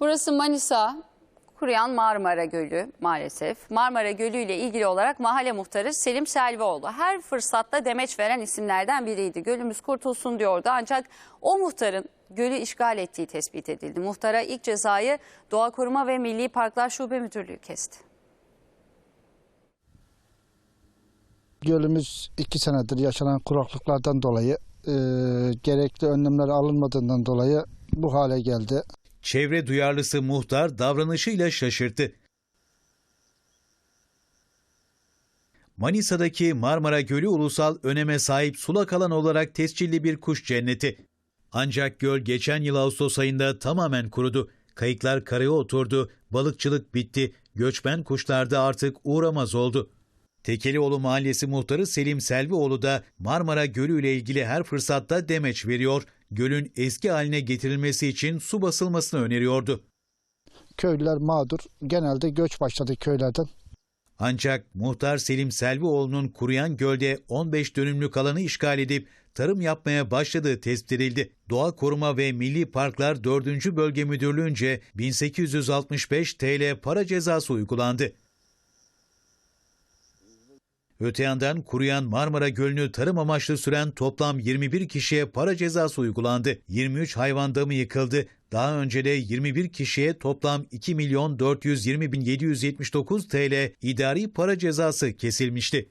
Burası Manisa, kuruyan Marmara Gölü maalesef. Marmara Gölü ile ilgili olarak mahalle muhtarı Selim Selvioğlu her fırsatta demeç veren isimlerden biriydi. Gölümüz kurtulsun diyordu ancak o muhtarın gölü işgal ettiği tespit edildi. Muhtara ilk cezayı Doğa Koruma ve Milli Parklar Şube Müdürlüğü kesti. Gölümüz iki senedir yaşanan kuraklıklardan dolayı e, gerekli önlemler alınmadığından dolayı bu hale geldi. Çevre duyarlısı muhtar davranışıyla şaşırttı. Manisa'daki Marmara Gölü ulusal öneme sahip sulak alan olarak tescilli bir kuş cenneti. Ancak göl geçen yıl Ağustos ayında tamamen kurudu. Kayıklar karaya oturdu, balıkçılık bitti, göçmen kuşlar da artık uğramaz oldu. Tekelioğlu Mahallesi muhtarı Selim Selvioğlu da Marmara Gölü ile ilgili her fırsatta demeç veriyor. Gölün eski haline getirilmesi için su basılmasını öneriyordu. Köylüler mağdur. Genelde göç başladı köylerden. Ancak muhtar Selim Selvioğlu'nun kuruyan gölde 15 dönümlük alanı işgal edip tarım yapmaya başladığı tespit edildi. Doğa Koruma ve Milli Parklar 4. Bölge Müdürlüğü'nce 1865 TL para cezası uygulandı. Öte yandan kuruyan Marmara Gölü'nü tarım amaçlı süren toplam 21 kişiye para cezası uygulandı. 23 hayvan damı yıkıldı. Daha önce de 21 kişiye toplam 2 milyon 420 bin 779 TL idari para cezası kesilmişti.